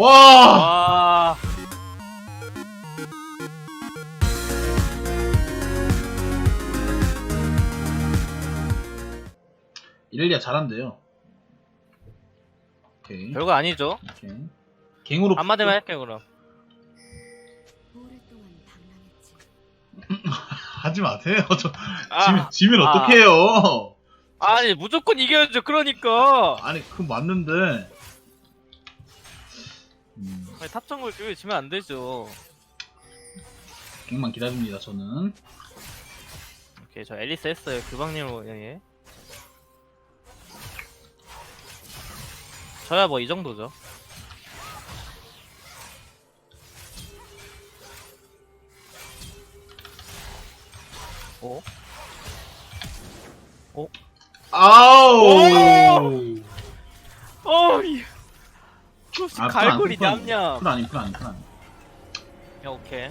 와! 와. 이렐리아 잘한대요. 오케이. 별거 아니죠. 오케이. 갱으로 한마디만 할게요 그럼. 오랫동안 방랑했지. 하지 마세요. 저 아, 지면, 지면 아. 어떡해요. 아니 무조건 이겨야죠. 그러니까. 아니 그건 맞는데. 음, 아니, 탑 정글 그 지면 안 되죠. 갱만 기다립니다. 저는. 오케이 저 앨리스 했어요. 그방님으로 예. 저야 뭐 이 정도죠. 오? 아우. 어, 이. 혹시 아, 갈고리 풀 아니, 냠냠. 풀 아니, 풀 아니, 풀 아니. 야, 오케이.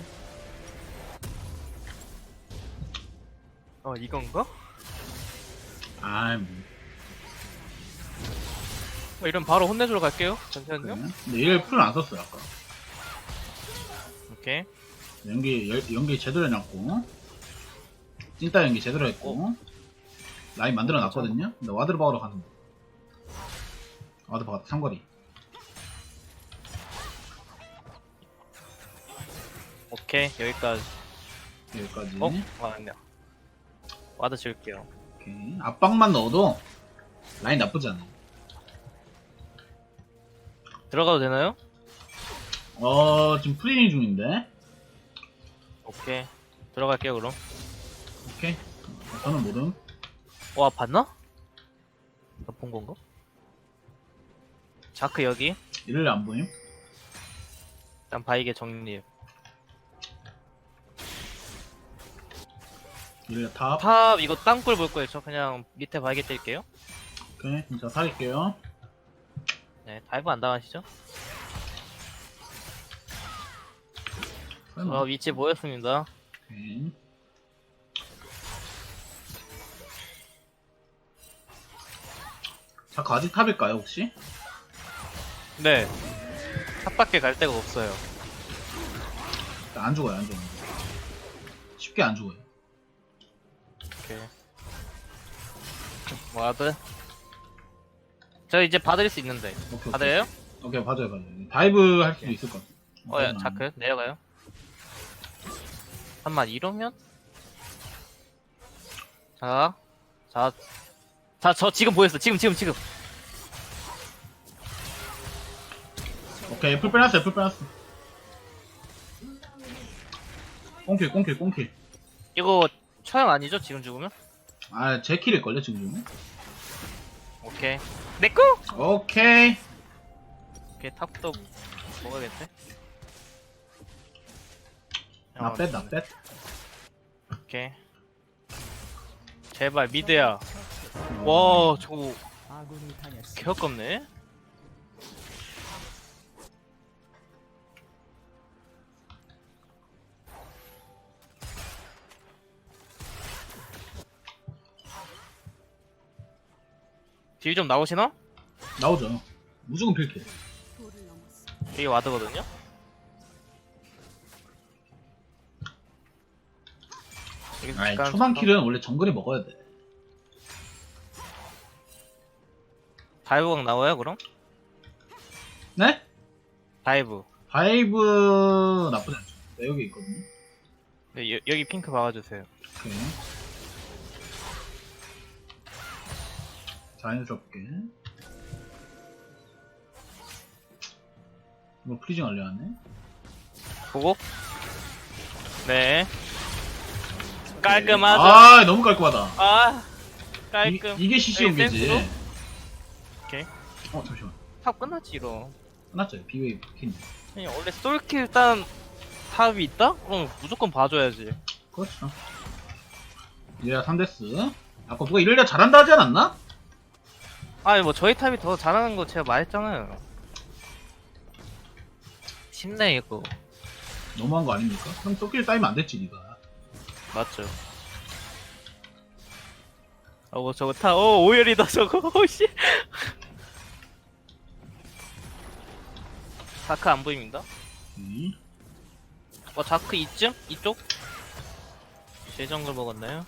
어, 이건가? 아, 뭐. 뭐 이러면 바로 혼내주러 갈게요. 그래. 잠시만요. 근데 얘풀안 썼어요, 아까. 오케이. 연기, 열- 연기 제대로 해놨고. 찐따 연기 제대로 했고. 라인 만들어 놨거든요? 근데 와드를 박으러 가는 거. 와드 박았다, 삼거리. 오케이. 여기까지. 여기까지. 어? 아, 아니야. 와드 지울게요. 오케이. 압박만 넣어도 라인 나쁘지 않아요. 들어가도 되나요? 어, 지금 프리닝 중인데. 오케이. 들어갈게요, 그럼. 오케이. 저는 모름. 와, 봤나? 나본 건가? 자크 여기. 이를 안 보임. 일단 바이게 정 리. 이를 탑. 탑, 이거 땅굴 볼 거예요. 저 그냥 밑에 바이게 뛸게요. 오케이. 진짜 살릴게요. 네, 다이브 안 당하시죠? 저 위치 보였습니다. 오케이. 자크 아직 탑일까요, 혹시? 네. 탑 밖에 갈 데가 없어요. 안 죽어요, 안 죽어요. 쉽게 안 죽어요. 오케이. 와드. 저 이제 받을 수 있는데. 오케이, 오케이. 받아요? 오케이, 봐줘요, 봐줘요. 다이브 할 수도 있을 것 같아. 어, 야, 자크, 내려가요. 잠만, 이러면? 자, 자, 자, 저 지금 보였어. 지금, 지금, 지금. 오케이, 풀 빼놨어요, 풀 빼놨어. 꽁킬, 꽁킬, 꽁킬. 이거 처형 아니죠? 지금 죽으면? 아, 제 킬일걸요, 지금. 오케이. 내꺼! 오케이. 오케이, 탑도 먹어야겠네. 나 뺐, 나 뺐. 오케이. 제발, 미드야. 와, 저거, 개아깝네? 딜 좀 나오시나? 나오죠. 무조건 필킬. 이게 와드거든요? 잠깐 초반 킬은 원래 정글이 먹어야 돼. 다이브각 나와요 그럼? 네? 다이브 바이브 나쁘지 않죠. 네, 여기 있거든요. 네, 여, 여기 핑크 박아주세요 오케이. 자연스럽게. 이거 프리징 하려하네. 보고 네 깔끔하죠? 아, 너무 깔끔하다. 아 깔끔 이, 게 CC 여기 연계지. 센스로? 오케이. 어, 잠시만. 탑 끝났지 이러 끝났죠. 비웨이브 킨. 아니 원래 솔킬 딴 탑이 있다? 그럼 무조건 봐줘야지 그렇죠. 이래야 3데스. 아까 누가 이래야 잘한다 하지 않았나? 아니 뭐 저희 탑이 더 잘하는 거 제가 말했잖아요 쉽네 이거 너무한 거 아닙니까? 형 또끼리 따이면 안 됐지, 니가. 맞죠 어뭐 저거 타 어 오열이다 저거 오씨 자크 안 보입니다. 오케이. 어 자크 이쯤? 이쪽? 재정글 먹었나요?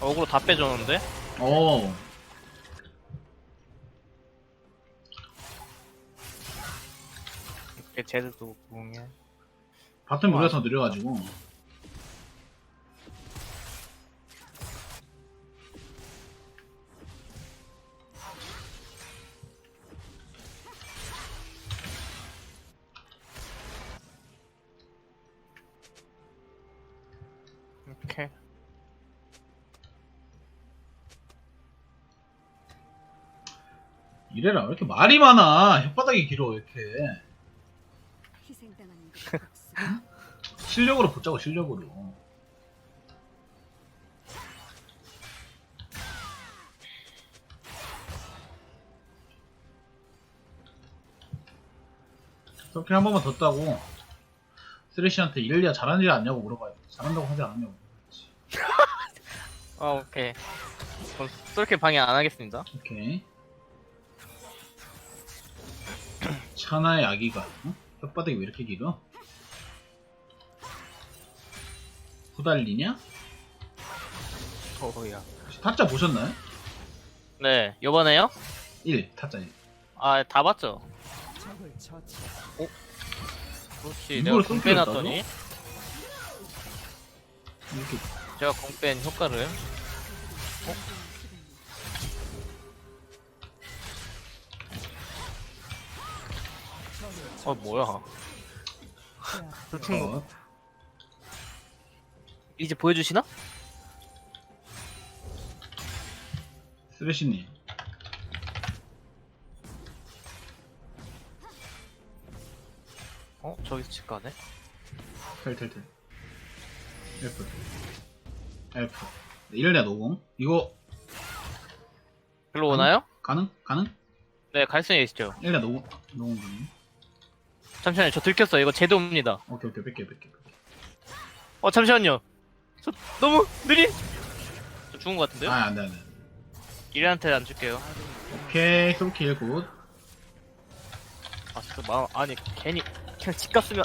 어그로 다 빼줬는데? 오. 이렇게 제드도 공에 바텀 물려서 느려가지고. 이래라. 왜 이렇게 말이 많아? 혓바닥이 길어, 왜 이렇게. 희생당하는 것 복수. 실력으로 붙자고, 실력으로. 그렇게 한 번만 더 따고, 쓰레쉬한테 이렐리아 잘하는지 않냐고 물어봐요. 잘한다고 하지 않았냐고. 어 오케이 그럼 그렇게 방해 안 하겠습니다 오케이. 차나의 아기가, 어? 혓바닥이 왜 이렇게 길어? 후달리냐? 어우야 혹시 타짜 보셨나요? 네 요번에요? 1, 타짜 1. 아 다 봤죠? 어? 그렇지 내가 이걸 공 빼놨더니 이렇게 제가 공 뺀 효과를 어 뭐야 저 친구 어, 이제 보여주시나? 쓰레쉬님. 어? 저기서 집 가네? 텔텔텔. F. F. 네, 이럴려 노공. 이거 글로 오나요? 가능? 가능? 네 갈수 있죠 이럴려 노공. 노공 가능. 잠시만요 저 들켰어요 이거 제도입니다 오케이 오케이 뺄게 뺄게 뺄게. 어 잠시만요 저 너무 느리 저 죽은 것 같은데요? 아 안돼 안돼. 이래한테 안 줄게요 오케이 솔킬 굿. 아 진짜 마음 아니 괜히 그냥 집 갔으면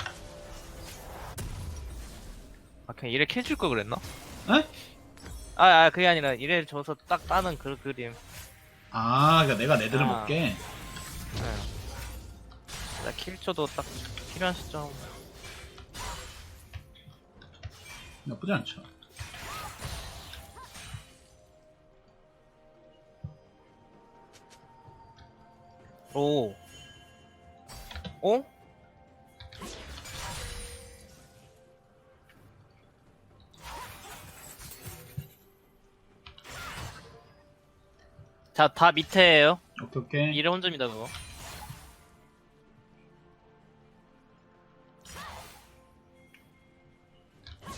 아 그냥 이래 킬줄 걸 그랬나? 에? 아, 아 그게 아니라 이래 줘서 딱 따는 그 그림 아 그러니까 내가 내들을 아. 먹게. 네. 딱 킬쳐도 딱 필요한 시점 나쁘지 않죠. 오 어? 자, 다 밑에에요. 오케이 오케이. 이래 혼자입니다, 그거.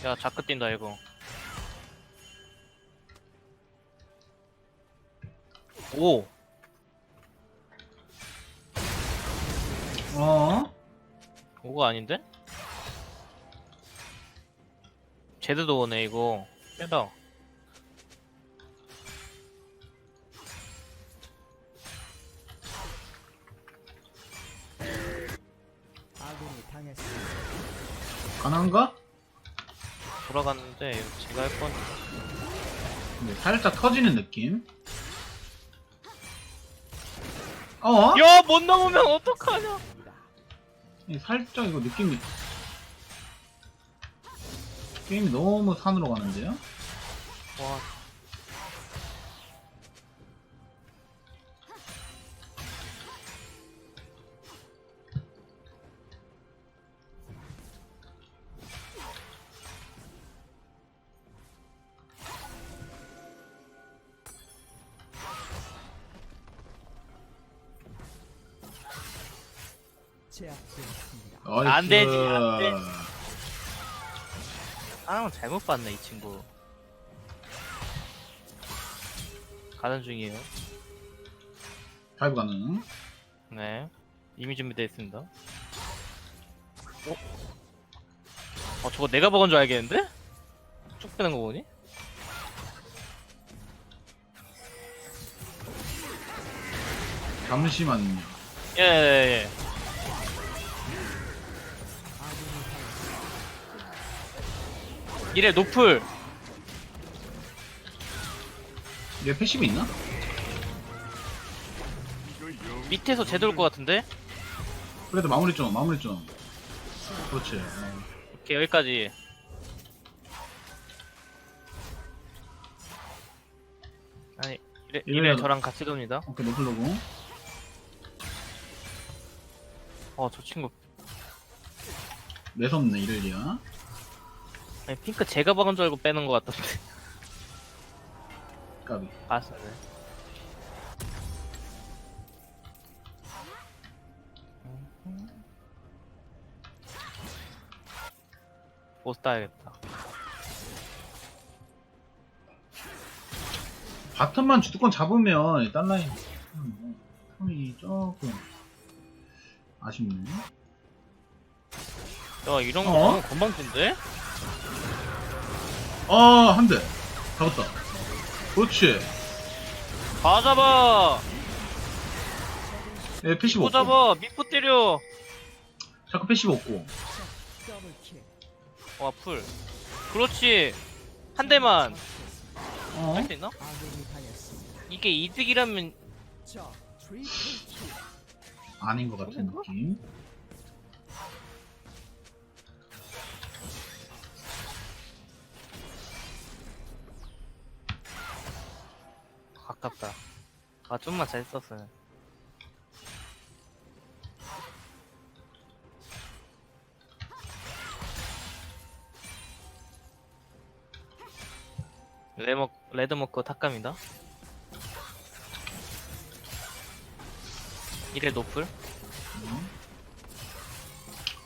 야, 자크 뛴다, 이거. 오! 어? 오가 아닌데? 제드도 오네, 이거. 빼다. 가능한가? 돌아갔는데, 이거 제가 할 건. 네, 살짝 터지는 느낌. 어? 야, 못 넘으면 어떡하냐! 이 살짝 이거 느낌이 게임이 너무 산으로 가는데요? 와. 제압되었습니다. 안 되지, 안 돼. 아, 잘못 봤네, 이 친구. 가는 중이에요. 다이브 가능. 네. 이미 준비되어 있습니다. 어 저거 내가 먹은 줄 알겠는데? 쭉 빼는 거 보니? 잠시만요. 예예예 이래 노플 얘 패시브 있나? 밑에서 제대로 올것 같은데? 그래도 마무리 좀, 마무리 좀. 그렇지. 어. 오케이 여기까지 아니 이래, 이래 이래야- 저랑 같이 돕니다 오케이, 노플로고. 어 저 친구 매섭네, 이럴리야. 아니 핑크 제가 박은 줄 알고 빼는 것 같던데 까비. 알았어 네. 보스 따야겠다 바텀만 주도권 잡으면, 딴 라인. 음, 텀이 조금. 아쉽네. 야 이런 거 어? 너무 건방진데? 아, 한 대. 잡았다. 그렇지. 다 잡아! 얘 패시브 또 없고. 잡아! 미포 때려! 자꾸 패시브 없고. 와 풀 그렇지 한 대만 어? 할수 있나? 이게 이득이라면. 아닌 것 같은? 느낌. 아깝다 아 좀만 잘 썼어요 레먹 레드 먹고 탁감이다 이래 노플 음.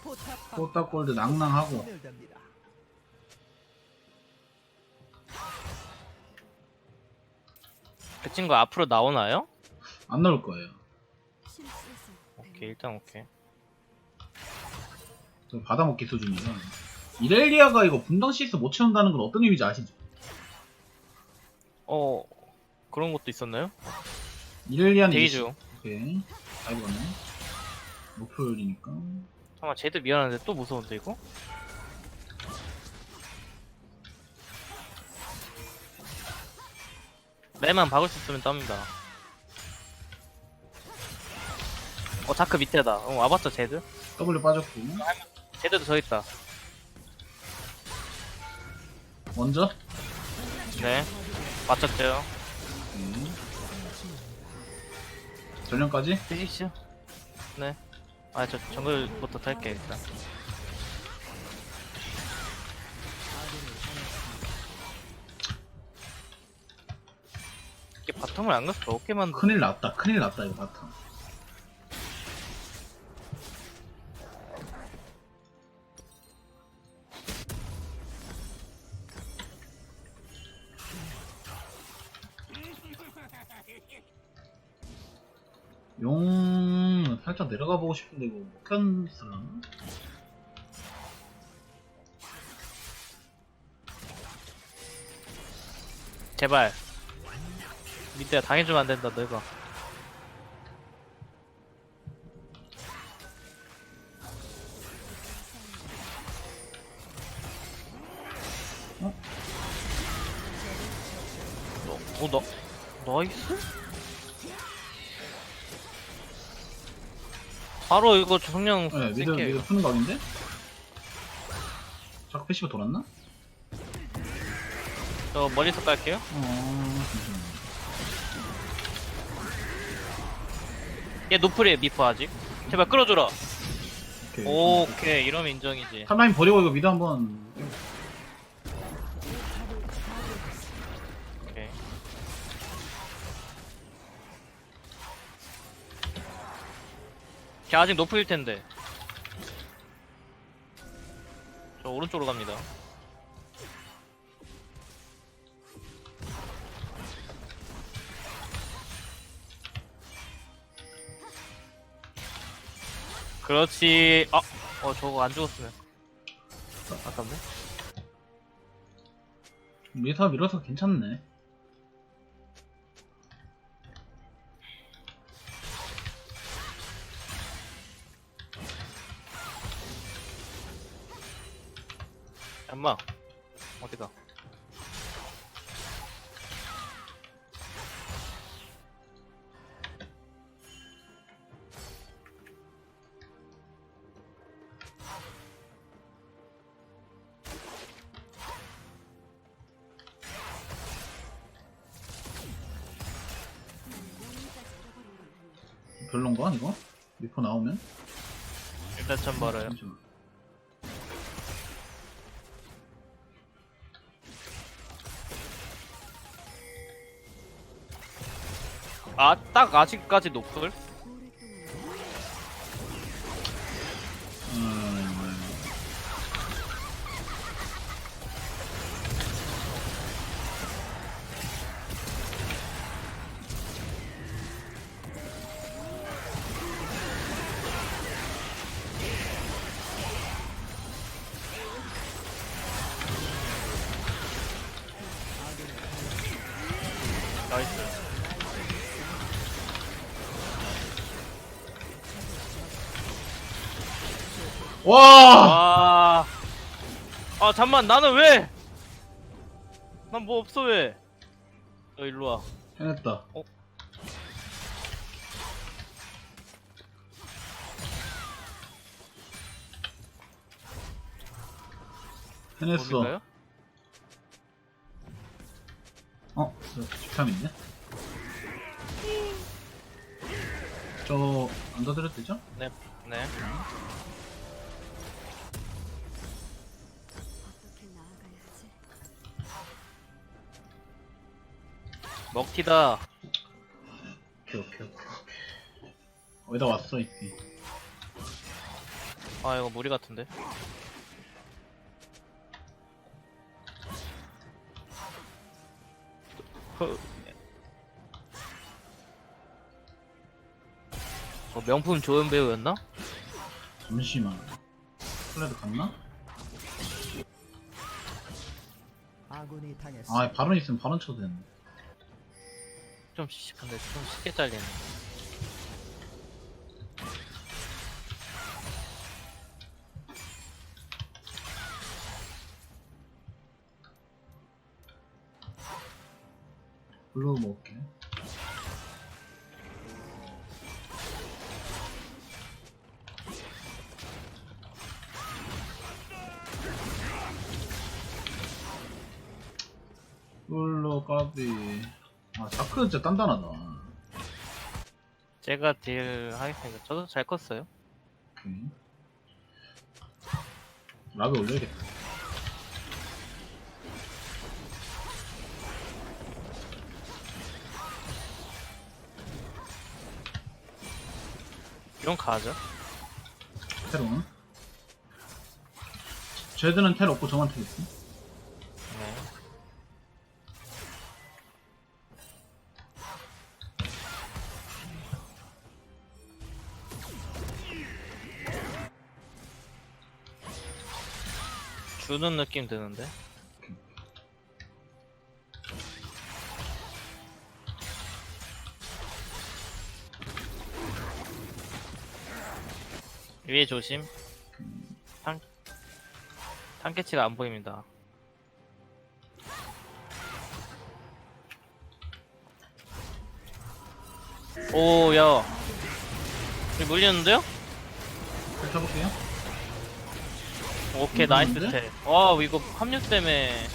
포탑 포탑 골드 낭낭하고. 그 친구 앞으로 나오나요? 안 나올 거예요. 오케이 일단 오케이 저 받아먹기 수준이라. 이렐리아가 이거 분당 CS 못 채운다는 건 어떤 의미인지 아시죠? 어 그런 것도 있었나요? 이렐리아는 중 오케이. 아이고 가네. 노플이니까. 잠깐만 쟤도 미안한데 또 무서운데 이거? 매만 박을 수 있으면 땀니다 어 자크 밑에다 어 와봤죠 제드? W 빠졌고. 제드도 저 있다 먼저. 네 맞췄죠 오케이. 전령까지. 드십시오 네 아 저 정글부터 탈게 일단 바텀을 안 가서 어깨 만들 큰일 났다. 큰일 났다 이거 바텀. 용 살짝 내려가 보고 싶은데 이거 못 견슬라나? 제발 밑에가 당해주면 안 된다 너희가 어? 너, 어, 너, 나이스? 바로 이거 정령 네, 미드 쓸게요 미드. 푸는 각인데? 자꾸 패시브 돌았나? 저 머리서 깔게요 어 잠시만요. 얘 노플이에요 미프 아직. 제발 끌어줘라. 오케이. 오케이 이러면 인정이지. 탑라인 버리고 이거 미드 한번. 오케이. 걔 아직 노플일 텐데. 저 오른쪽으로 갑니다 그렇지. 아 어 저거 안 죽었으면. 아깝네. 미사 밀어서 괜찮네. 엄마 어디가 별론가 이거? 미포 나오면? 일단 참 멀어요 잠시만. 아 딱 아직까지 노플 와! 아, 아 잠만 나는 왜? 난 뭐 없어 왜? 너 일로 와. 해냈다. 어? 해냈어. 어딘가요? 어? 저 집탐 있네? 저, 안 더드려도 되죠? 네, 먹튀다. 오케이, 오케이, 오케이. 어디다 왔어, 이게. 아 이거 무리 같은데. 허. 어, 명품 좋은 배우였나? 잠시만. 플레드 갔나? 아군이 당했습니다. 아, 발언 있으면 발언 쳐도 되는데. 좀 시- 근데 좀 쉽게 잘리네. 블루 먹을게. 아, 자크 진짜 단단하다. 제가 딜 하겠습니다. 저도 잘 컸어요. 오케이. 라벨 올려야겠다. 이런 가죠. 테론. 쟤들은 텔 없고 저만 텔 있어. 주는 느낌 드는데? 위에 조심. 탄, 탄캐치가 안 보입니다. 오, 야. 물리는데요? 텔 쳐볼게요. 오케이, 나이스 물리는데? 스텝. 와, 이거 합류 때문에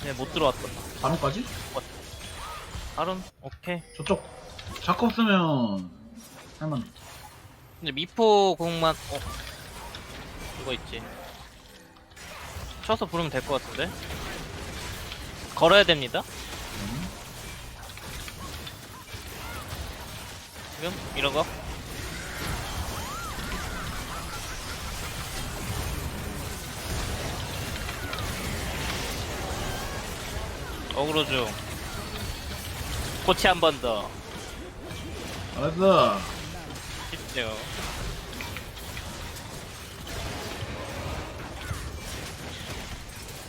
그냥 못 들어왔다. 바론까지? 다른, 오케이. 저쪽. 자크 없으면, 할만. 근데 미포 공만, 어. 이거 있지. 쳐서 부르면 될 것 같은데? 걸어야 됩니다. 지금? 이런 거? 어그로 중 코치 한 번더 알았어. 쉽죠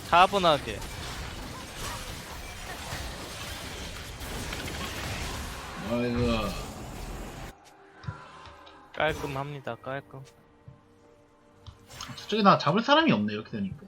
차분하게 아이고. 깔끔합니다 깔끔 저쪽에 나 잡을 사람이 없네 이렇게 되니까.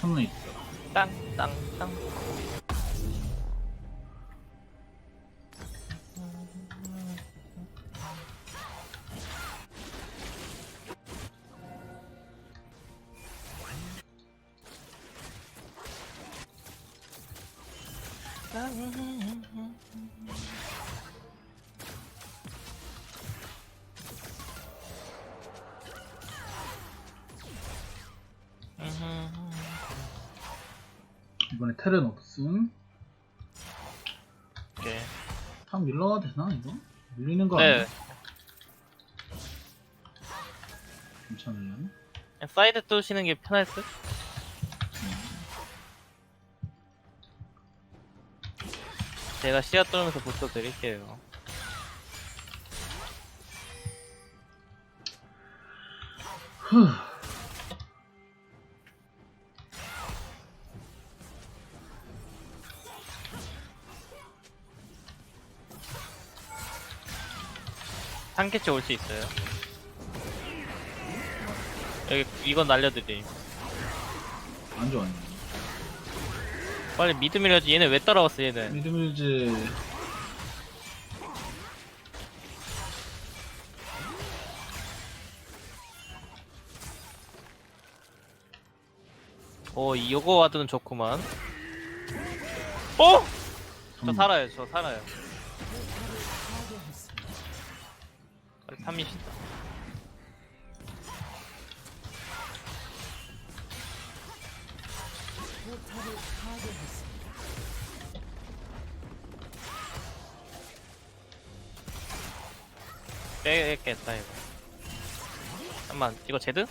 삼천원 있어 땅, 땅, 땅. 괜찮아요 그냥 사이드 뚫으시는 게 편할 듯? 제가 시야 뚫으면서 부터 드릴게요. 개째 올수 있어요. 여기 이건 날려드림. 안 좋아요 빨리 미드 밀어야지. 얘네 왜 따라왔어 얘네. 미드밀즈 어 이거 와드는 좋구만. 어? 저 음. 살아요. 저 살아요. 빨리 탐미시다. 빼겠다 이거. 잠만 이거 제드?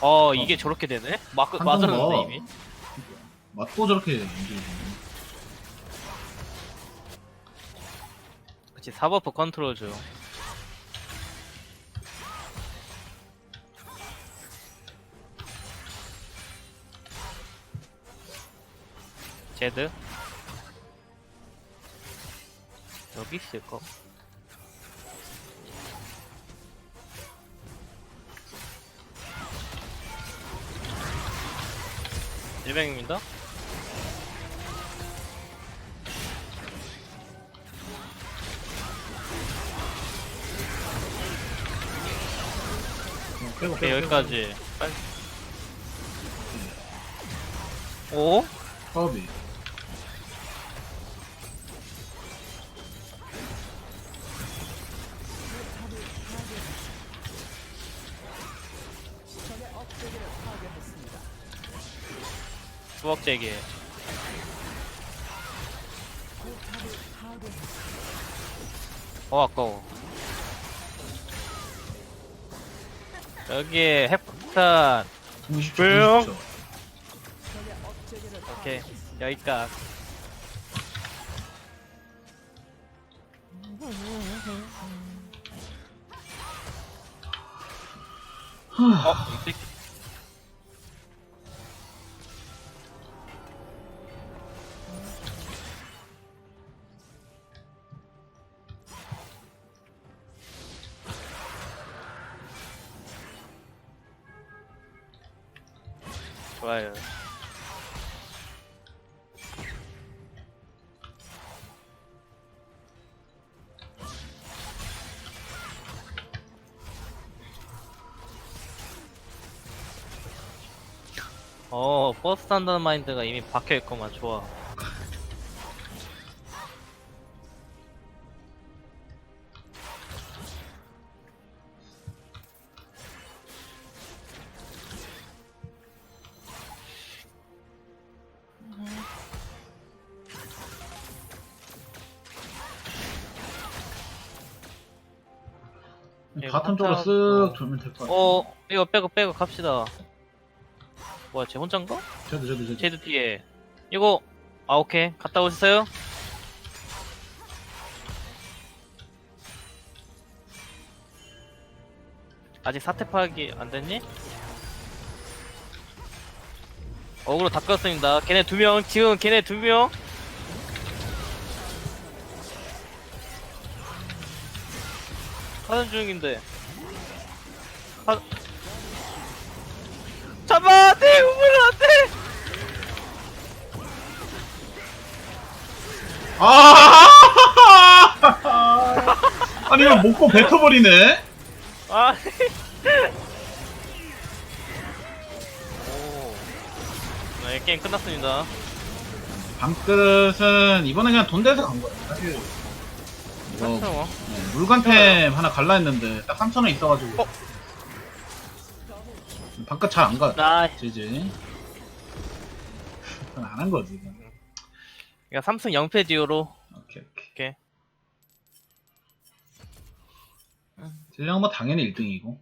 어 이게 저렇게 되네? 막 한번 맞았는데 더. 이미. 맞고 저렇게 움직이네 그치 사버프 컨트롤 중. 제드 여기 있을까? 일뱅입니다. 어, 빼고 오케이 빼고 여기까지. 빨리. 오? 파업 재개. 어 아까워. 여기에 핵폭탄. 20초 왜요? 20초 오케이 여기까지. 어, 이 새끼. 한다는 마인드가 이미 박혀있구만 좋아. 음. 음, 바텀 쪽으로 예, 쓱 돌면 될 것 같아. 어 이거 빼고 빼고 갑시다. 뭐야 쟤 혼잔가? 저도 저도 저도. 쟤도 뒤에 이거 아 오케이 갔다 오셨어요? 아직 사태 파악이 안 됐니? 어그로 다 껐습니다. 걔네 두 명, 지금 걔네 두 명. 하는 중인데. 하... 잡아! 안 돼! 우물 안 돼! 아! 아니 이거 먹고 뱉어버리네. 아. 오. 네, 게임 끝났습니다. 방끝은 이번에 그냥 돈 대서 간 거야. 사실 이거 그렇죠. 뭐. 네, 물관템 하나 갈라 했는데 딱 3,000원 있어가지고 어? 방끝 잘안 가. 아, 지지. 안 한 거지. 이거. 이거 삼성 영패 디오로. 오케이 오케이. 오케이. 질량 뭐 당연히 1등이고